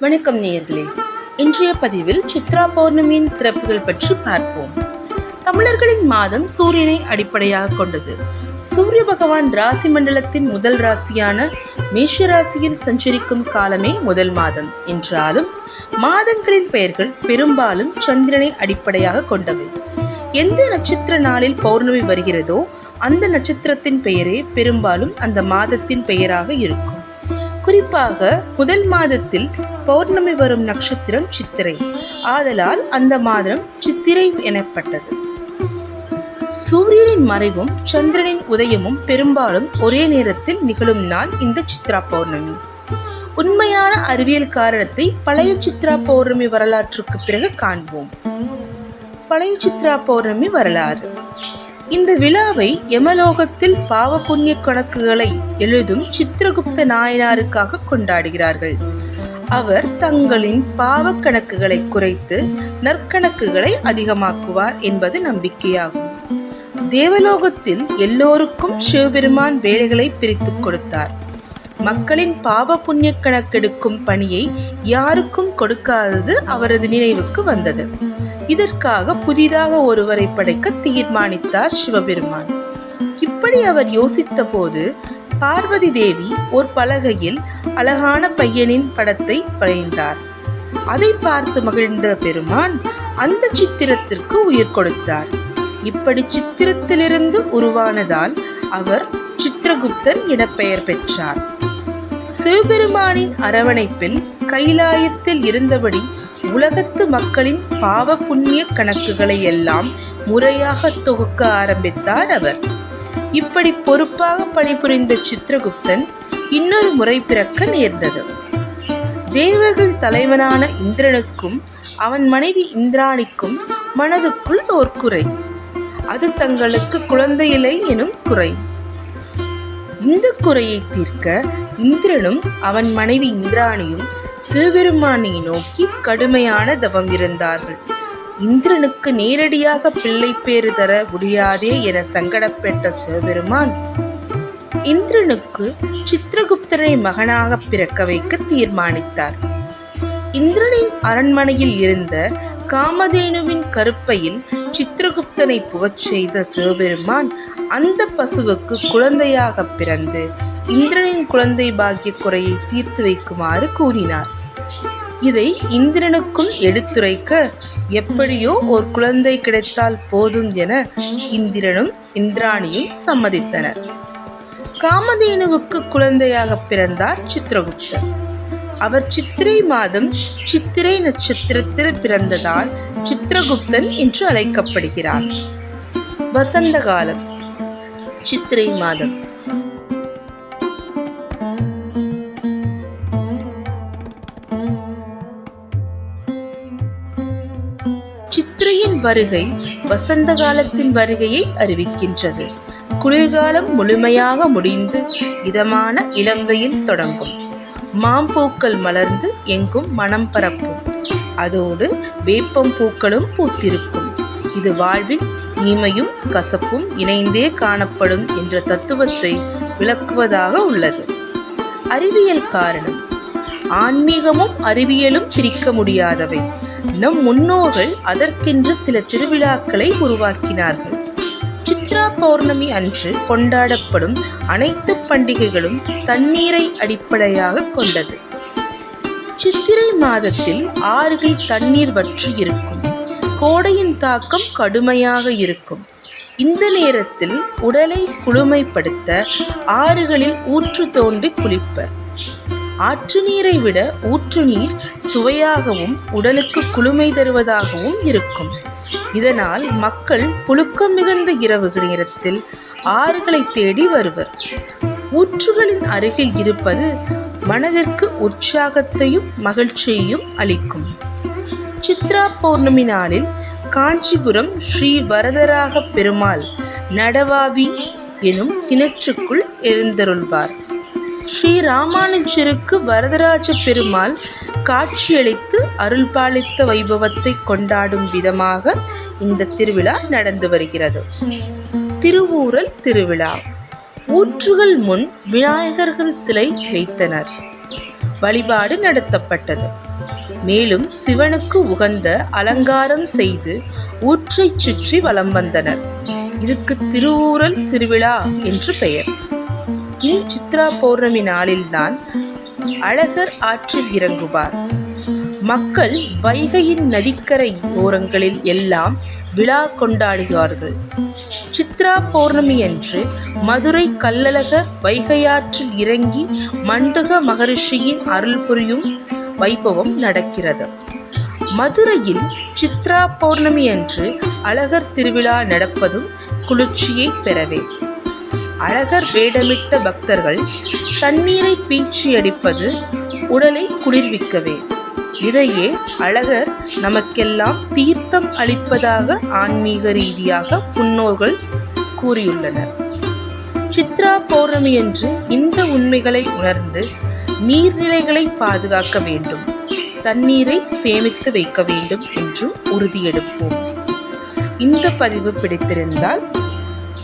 வணக்கம் நேயர்களே. இன்றைய பதிவில் சித்ரா பௌர்ணமியின் சிறப்புகள் பற்றி பார்ப்போம். தமிழர்களின் மாதம் சூரியனை அடிப்படையாக கொண்டது. சூரிய பகவான் ராசி மண்டலத்தின் முதல் ராசியான மேஷ ராசியில் சஞ்சரிக்கும் காலமே முதல் மாதம். என்றாலும் மாதங்களின் பெயர்கள் பெரும்பாலும் சந்திரனை அடிப்படையாக கொண்டவை. எந்த நட்சத்திர நாளில் பௌர்ணமி வருகிறதோ அந்த நட்சத்திரத்தின் பெயரே பெரும்பாலும் அந்த மாதத்தின் பெயராக இருக்கும். குறிப்பாக முதல் மாதத்தில் பௌர்ணமி வரும் நட்சத்திரம் சித்திரை. ஆதலால் அந்த மாதம் சித்திரை எனப்பட்டது. சூரியனின் மறைவும் சந்திரனின் உதயமும் பெரும்பாலும் ஒரே நேரத்தில் நிகழும் நாள் இந்த சித்ரா பௌர்ணமி. உண்மையான அறிவியல் காரணத்தை பழைய சித்ரா பௌர்ணமி வரலாற்றுக்கு பிறகு காண்போம். பழைய சித்ரா பௌர்ணமி வரலாறு. இந்த விழாவை யமலோகத்தில் பாவ புண்ணிய கணக்குகளை எழுதும் சித்திரகுப்த நாயனாருக்காக கொண்டாடுகிறார்கள். அவர் தங்களின் பாவ கணக்குகளை குறைத்து நற்கணக்குகளை அதிகமாக்குவார் என்பது நம்பிக்கையாகும். தேவலோகத்தில் எல்லோருக்கும் சிவபெருமான் வேலைகளை பிரித்துக் கொடுத்தார். மக்களின் பாவ புண்ணிய கணக்கெடுக்கும் பணியை யாருக்கும் கொடுக்காதது அவரது நினைவுக்கு வந்தது. இதற்காக புதிதாக ஒருவரை படைக்க தீர்மானித்தார் சிவபெருமான். இப்படி அவர் யோசித்த போது பார்வதி தேவி ஒரு பலகையில் அழகான பையனின் படத்தை வரைந்தார். அதை பார்த்து மகிழ்ந்த பெருமான் அந்த சித்திரத்திற்கு உயிர் கொடுத்தார். இப்படி சித்திரத்திலிருந்து உருவானதால் அவர் சித்திரகுப்தன் என பெயர் பெற்றார். சிவபெருமானின் அரவணைப்பில் கைலாயத்தில் இருந்தபடி உலகத்து மக்களின் பாவ புண்ணிய கணக்குகளை எல்லாம் முறையாக தொகுக்க ஆரம்பித்தார் அவர். இப்படி பொறுப்பாக பணிபுரிந்த சித்திரகுப்தன் இன்னொரு முறை பிறக்க நேர்ந்தது. தேவர்கள் தலைவனான இந்திரனுக்கும் அவன் மனைவி இந்திராணிக்கும் மனதுக்குள் ஓர் குறை. அது தங்களுக்கு குழந்தையில்லை எனும் குறை. இந்த குறையை தீர்க்க இந்திரனும் அவன் மனைவி இந்திராணியும் சிவபெருமானை நோக்கி கடுமையான தவம் இருந்தார்கள். இந்திரனுக்கு நேரடியாக பிள்ளை பேறு தர முடியாதே என சங்கடப்பட்ட சிவபெருமான் இந்திரனுக்கு சித்திரகுப்தனை மகனாக பிறக்க வைக்க தீர்மானித்தார். இந்திரனின் அரண்மனையில் இருந்த காமதேனுவின் கருப்பையில் சித்திரகுப்தனை புகச் செய்த சிவபெருமான் அந்த பசுவுக்கு குழந்தையாக பிறந்து இந்திரனின் குழந்தை பாக்கிய குறையை தீர்த்து வைக்குமாறு கூறினார். இதை இந்திரனுக்கும் எடுத்துரைக்க எப்படியோ ஒரு குழந்தை கிடைத்தால் போதும் என இந்திரனும் இந்திராணியும் சம்மதித்தனர். காமதேனுவுக்கு குழந்தையாக பிறந்தார் சித்திரகுப்தர். அவர் சித்திரை மாதம் சித்திரை நட்சத்திரத்தில் பிறந்ததால் சித்திரகுப்தன் என்று அழைக்கப்படுகிறார். வசந்த காலம். சித்திரை மாதம். வருகை வசந்த காலத்தின் வருகையை அறிவிக்கின்றது. குளிர்காலம் முழுமையாக முடிந்து இதமான இளம்பெயில் தொடங்கும். மாம்பூக்கள் மலர்ந்து எங்கும் மனம் பரப்பும். அதோடு வேப்பம் பூக்களும் பூத்திருக்கும். இது வாழ்வில் இனிமையும் கசப்பும் இணைந்தே காணப்படும் என்ற தத்துவத்தை விளக்குவதாக உள்ளது. அறிவியல் காரணம். ஆன்மீகமும் அறிவியலும் பிரிக்க முடியாதவை. நம் முன்னோர்கள் அதற்கென்று சில திருவிழாக்களை உருவாக்கினார்கள். சித்ரா பௌர்ணமி அன்று கொண்டாடப்படும் அனைத்து பண்டிகைகளும் தண்ணீரை அடிப்படையாக கொண்டது. சித்திரை மாதத்தில் ஆறுகள் தண்ணீர் வற்றி இருக்கும். கோடையின் தாக்கம் கடுமையாக இருக்கும். இந்த நேரத்தில் உடலை குளுமைப்படுத்த ஆறுகளில் ஊற்று தோண்டி குளிப்பர். ஆற்று நீரை விட ஊற்று நீர் சுவையாகவும் உடலுக்கு குளுமை தருவதாகவும் இருக்கும். இதனால் மக்கள் புழுக்கம் மிகுந்த இரவு நேரத்தில் ஆறுகளை தேடி வருவர். ஊற்றுகளின் அருகில் இருப்பது மனதிற்கு உற்சாகத்தையும் மகிழ்ச்சியையும் அளிக்கும். சித்ரா பௌர்ணமி நாளில் காஞ்சிபுரம் ஸ்ரீ வரதராக பெருமாள் நடவாவி எனும் கிணற்றுக்குள் எழுந்தருள்வார். ஸ்ரீ ராமானுஜருக்கு வரதராஜ பெருமாள் காட்சியளித்து அருள்பாலித்த வைபவத்தை கொண்டாடும் விதமாக இந்த திருவிழா நடந்து வருகிறது. திருவூரல் திருவிழா. ஊற்றுகள் முன் விநாயகர்கள் சிலை வைத்தனர். வழிபாடு நடத்தப்பட்டது. மேலும் சிவனுக்கு உகந்த அலங்காரம் செய்து ஊற்றைச் சுற்றி வலம் வந்தனர். இதுக்கு திருவூரல் திருவிழா என்று பெயர். இனி சித்ரா பௌர்ணமி நாளில்தான் அழகர் ஆற்றில் இறங்குவார். மக்கள் வைகையின் நதிக்கரை ஓரங்களில் எல்லாம் விழா கொண்டாடுகிறார்கள். சித்ரா பௌர்ணமி அன்று மதுரை கல்லழகர் வைகையாற்றில் இறங்கி மண்டக மகரிஷியின் அருள் புரியும் வைபவம் நடக்கிறது. மதுரையில் சித்ரா பௌர்ணமி அன்று அழகர் திருவிழா நடப்பதும் குளிர்ச்சியை பெறவே. அழகர் வேடமிட்ட பக்தர்கள் தண்ணீரை பீச்சி அடிப்பது உடலை குளிர்விக்கவே. இதையே அழகர் நமக்கெல்லாம் தீர்த்தம் அளிப்பதாக ஆன்மீக ரீதியாக முன்னோர்கள் கூறியுள்ளனர். சித்ரா பௌர்ணமி என்று இந்த உண்மைகளை உணர்ந்து நீர்நிலைகளை பாதுகாக்க வேண்டும். தண்ணீரை சேமித்து வைக்க வேண்டும் என்று உறுதியெடுப்போம். இந்த பதிவு பிடித்திருந்தால்